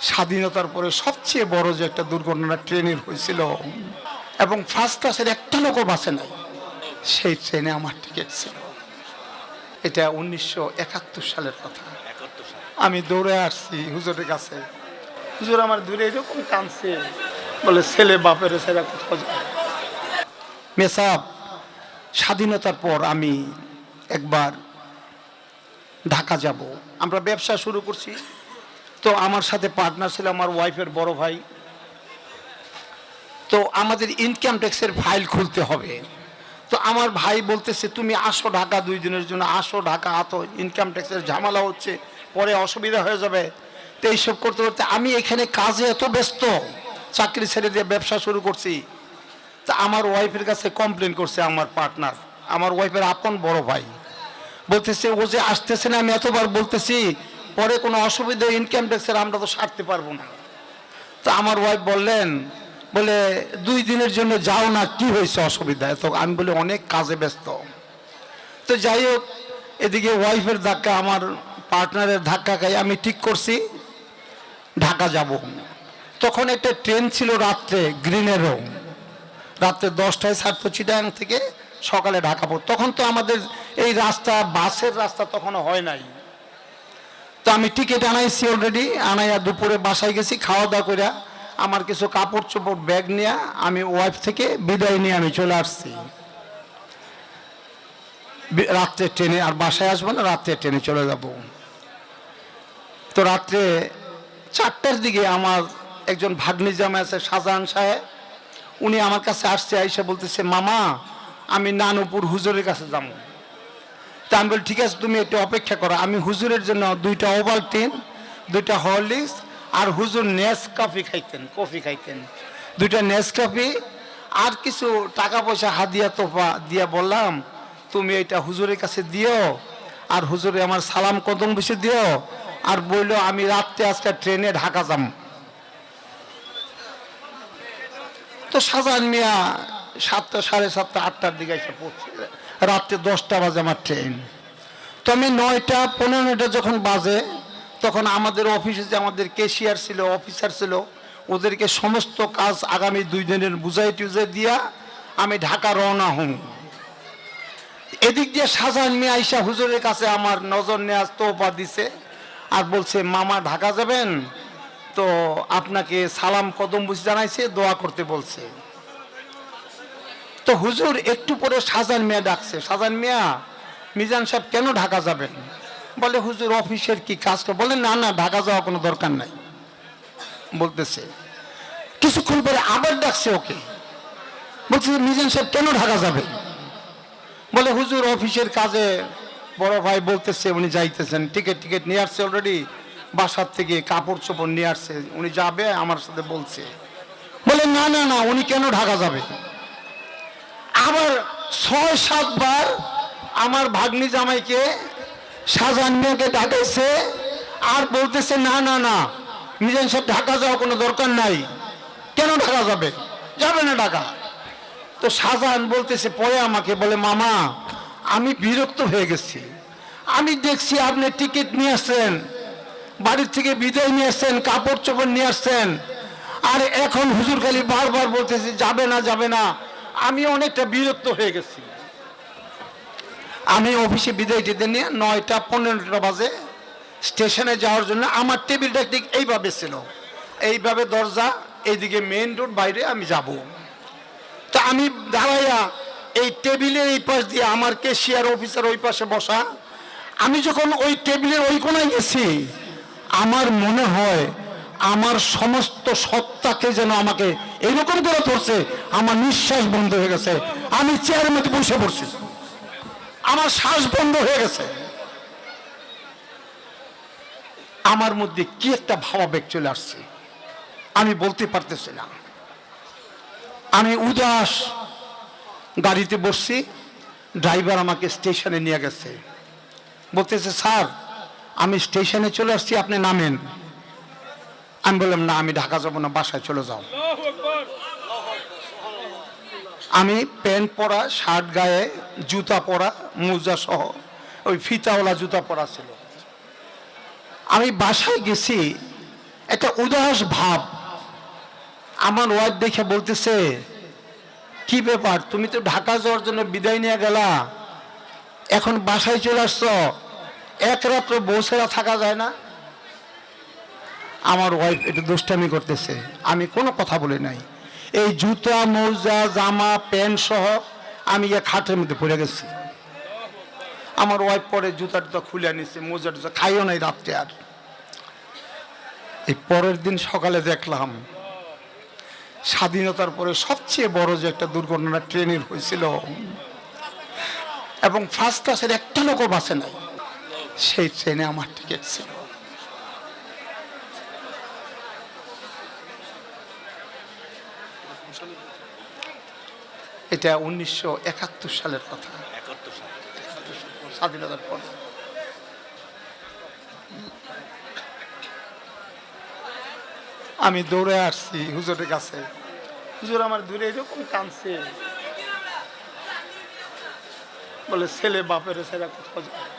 স্বাধীনতার পরে সবচেয়ে বড় যে একটা দুর্ঘটনা ট্রেনের হয়েছিল, এবং ফার্স্ট ক্লাসের একটা লোকও বাসে নাই, সেই ট্রেনে আমার টিকিট ছিল। এটা উনিশশো একাত্তর সালের কথা। আমি দৌড়ে আসছি হুজুরের কাছে। হুজুর আমার দূরে এরকম কাঁদছে বলে, ছেলে বাপের ছেলে কোথাও যায় মেসাব স্বাধীনতার পর আমি একবার ঢাকা যাব। আমরা ব্যবসা শুরু করছি। তো আমার সাথে পার্টনার ছিল আমার ওয়াইফের বড় ভাই। তো আমাদের ইনকাম ট্যাক্সের ফাইল খুলতে হবে। তো আমার ভাই বলতেছে, তুমি আসো ঢাকা দুই দিনের জন্য, আসো ঢাকা, আতো ইনকাম ট্যাক্সের ঝামেলা হচ্ছে, পরে অসুবিধা হয়ে যাবে। তো এইসব করতে করতে আমি এখানে কাজে এত ব্যস্ত, চাকরি ছেড়ে দিয়ে ব্যবসা শুরু করছি। তা আমার ওয়াইফের কাছে কমপ্লেন করছে আমার পার্টনার আমার ওয়াইফের আপন বড় ভাই। বলতেছে, ও যে আসতেছে না, আমি এতবার বলতেছি পরে কোনো অসুবিধা ইনকাম ট্যাক্সের আমরা তো সারতে পারব না। তো আমার ওয়াইফ বললেন, বলে, দুই দিনের জন্য যাও না, কি হয়েছে অসুবিধা? তো আমি বলি, অনেক কাজে ব্যস্ত। তো যাই হোক, এদিকে ওয়াইফের ধাক্কা, আমার পার্টনারের ধাক্কা খাই, আমি ঠিক করছি, ঢাকা যাব। তখন একটা ট্রেন ছিল রাত্রে গ্রিনেরও রাত্রে দশটায় ছাড়তো চিটাং থেকে সকালে ঢাকা পড়তো তখন তো আমাদের এই রাস্তা, বাসের রাস্তা তখনও হয় নাই। তো আমি টিকিট আনাইছি অলরেডি আনাইয়া দুপুরে বাসায় গেছি খাওয়া দাওয়া করে আমার কিছু কাপড় চোপড় ব্যাগ নিয়ে আমি ওয়াইফ থেকে বিদায় নিয়ে আমি চলে আসছি। বি- রাত্রে ট্রেনে, আর বাসায় আসব না, রাত্রে ট্রেনে চলে যাব। তো রাত্রে চারটার দিকে আমার একজন ভাগ্নি জামাই আছে, শাহজাহান সাহেব। উনি আমার কাছে আসছে, আইসা বলতেছে, মামা, আমি নানুপুর হুজুরের কাছে যাব। তা আমি বলি, ঠিক আছে, তুমি একটু অপেক্ষা করো। আমি হুজুরের জন্য দুইটা ওভালটিন দুইটা হরলিক্স আর হুজুর নেস কফি খাইতেন কফি খাইতেন। দুইটা নেস কফি আর কিছু টাকা পয়সা হাদিয়া তোফা দিয়া বললাম, তুমি এটা হুজুরের কাছে দিও আর হুজুরে আমার সালাম কদম বেশি দিও আর বলল, আমি রাত্রে আজকে ট্রেনে ঢাকা যাম। তো শাহজাহান মিয়া সাতটা, সাড়ে সাতটা, আটটার দিকে এসে পড়ছে রাত্রে দশটা বাজে আমার ট্রেন তো আমি নয়টা পনেরোটা যখন বাজে, তখন আমাদের অফিসে যে আমাদের কেশিয়ার ছিল অফিসার ছিল, ওদেরকে সমস্ত কাজ আগামী দুই দিনের বুঝাই টুজাই দিয়া আমি ঢাকা রওনা হই। এদিক দিয়ে শাহজাহান মিয়া আইসা হুজুরের কাছে আমার নজর নেওয়ার তোপা দিছে আর বলছে, মামা, ঢাকা যাবেন? তো আপনাকে সালাম কদম বুঝি জানাইছে, দোয়া করতে বলছে। তো হুজুর একটু পরে সাজান মিয়া ডাকছে। সাজান মিয়া, মিজান সাহেব, কেন ঢাকা যাবেন? বলে, হুজুর, অফিসের কি কাজ বলে, না না, ঢাকা যাওয়া কোনো দরকার নাই। বলতেছে। কিছুক্ষণ পরে আবার ডাকছে ওকে। বলছে, মিজান সাহেব, কেন ঢাকা যাবে বলে, হুজুর, অফিসের কাজে বড় ভাই বলতেছে, উনি যাইতেছেন। টিকিট টিকিট নিয়ে আসছে অলরেডি বাসার থেকে কাপড় চোপড় নিয়ে আসছে। উনি যাবে, আমার সাথে বলছে। বলে, না না না, উনি কেন ঢাকা যাবে আবার ছয়, সাতবার আমার ভাগ্নি জামাইকে শাহজাহান মেয়েকে ডাকাইছে আর বলতেছে, না না না, মিজান সাহেব ঢাকা যাওয়া কোনো দরকার নাই। কেন ঢাকা যাবে? যাবে না ঢাকা। তো শাহজাহান বলতেছে, পরে আমাকে বলে, মামা, আমি বিরক্ত হয়ে গেছি। আমি দেখছি আপনি টিকিট নিয়ে আসছেন, বাড়ির থেকে বিদায় নিয়ে আসছেন কাপড় চোপড় নিয়ে আসছেন। আর এখন হুজুর খালি বারবার বলতেছে, যাবে না যাবে না। আমি অনেকটা বিরক্ত হয়ে গেছি। আমি অফিসে বিদায় দিতে নিয়ে নয়টা পনেরোটা বাজে স্টেশনে যাওয়ার জন্য আমার টেবিলটা ঠিক এইভাবে ছিল। এইভাবে দরজা, এইদিকে মেইন রোড বাইরে আমি যাব। তা আমি দাঁড়াইয়া এই টেবিলের এই পাশ দিয়ে আমার কেশিয়ার অফিসার ওই পাশে বসা। আমি যখন ওই টেবিলের ওই কোনায় গেছি, আমার মনে হয় আমার সমস্ত সত্তাকে যেন আমাকে এইরকম করে ধরছে, আমার নিঃশ্বাস বন্ধ হয়ে গেছে। আমি চেয়ারের মধ্যে বসে পড়ছি। আমার শ্বাস বন্ধ হয়ে গেছে। আমার মধ্যে কি একটা ভাবাবেগ চলে আসছে, আমি বলতে পারতেছি না। আমি উদাস গাড়িতে বসছি, ড্রাইভার আমাকে স্টেশনে নিয়ে গেছে। বলতেছে, স্যার, আমি স্টেশনে চলে আসছি, আপনি নামেন। আমি বললাম না আমি ঢাকা যাব না বাসায় চলে যাও। আমি প্যান্ট পরা শার্ট গায়ে জুতা পরা মোজা সহ ওই ফিতাওয়ালা জুতা পরা ছিল। আমি বাসায় গেছি একটা উদাস ভাব। আমার ওয়াইফ দেখে বলতেছে কি ব্যাপার তুমি তো ঢাকা যাওয়ার জন্য বিদায় নিয়ে গেলা। এখন বাসায় চলে আসছো। এক রাত্র বৌসেরা থাকা যায় না? আমার ওয়াইফ এটা দুষ্টামি করতেছে। আমি কোনো কথা বলি নাই। এই জুতা, মোজা, জামা, প্যান্ট সহ আমি গিয়ে খাটের মধ্যে পড়ে গেছি। আমার ওয়াইফ পরে জুতা টুতা খুলে নিচ্ছে মোজা টুজা খাইও নাই রাত্রে আর। এই পরের দিন সকালে দেখলাম, স্বাধীনতার পরে সবচেয়ে বড় যে একটা দুর্ঘটনা ট্রেনের হয়েছিল, এবং ফার্স্ট ক্লাসের একটা লোকও বাসে নাই, সেই ট্রেনে আমার টিকিট ছিল। এটা উনিশশো একাত্তর সালের কথা। স্বাধীনতার পর। আমি দৌড়ে আসছি হুজুরের কাছে। হুজুর আমার দূরে এরকম কাঁদছে। বলে ছেলে বাপের ছেলে কোথাও যায়